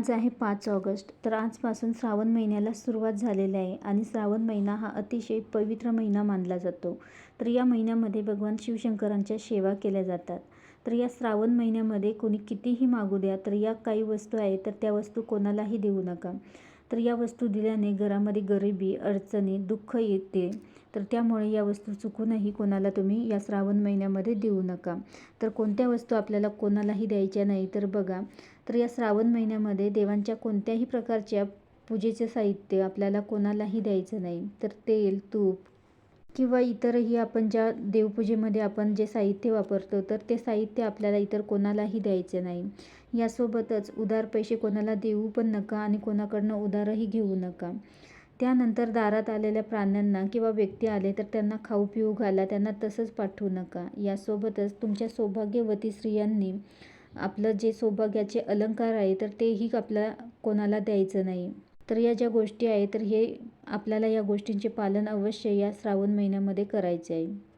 आज आहे पाच ऑगस्ट तर आजपासून श्रावण महिन्याला सुरुवात झालेली आहे आणि श्रावण महिना हा अतिशय पवित्र महिना मानला जातो. तर या महिन्यामध्ये भगवान शिवशंकरांच्या सेवा केल्या जातात. तर या श्रावण महिन्यामध्ये कोणी कितीही मागू द्या तर या काही वस्तू आहेत तर त्या वस्तू कोणालाही देऊ नका. तर या वस्तू दिल्याने घरामध्ये गरिबी अडचणी दुःख येते. तर त्यामुळे या वस्तू चुकूनही कोणाला तुम्ही या श्रावण महिन्यामध्ये देऊ नका. तर कोणत्या वस्तू आपल्याला कोणालाही द्यायच्या नाही तर बघा. तर या श्रावण महिन्यामध्ये देवांच्या कोणत्याही प्रकारच्या पूजेचे साहित्य आपल्याला कोणालाही द्यायचं नाही. तर तेल तूप किंवा इतरही आपण ज्या देवपूजेमध्ये आपण जे साहित्य वापरतो तर ते साहित्य आपल्याला इतर कोणालाही द्यायचे नाही. यासोबतच उधार पैसे कोणाला देऊ पण नका आणि कोणाकडनं उधारही घेऊ नका. त्यानंतर दारात आलेल्या प्राण्यांना किंवा व्यक्ती आले तर त्यांना खाऊ पिऊ घाला त्यांना तसंच पाठवू नका. यासोबतच तुमच्या सौभाग्यवती स्त्रियांनी आपलं जे सौभाग्याचे अलंकार आहे तर तेही आपल्या कोणाला द्यायचं नाही. तर या ज्या गोष्टी आहे तर हे आपल्याला या गोष्टींचे पालन अवश्य या श्रावण महिन्यामध्ये करायचे आहे.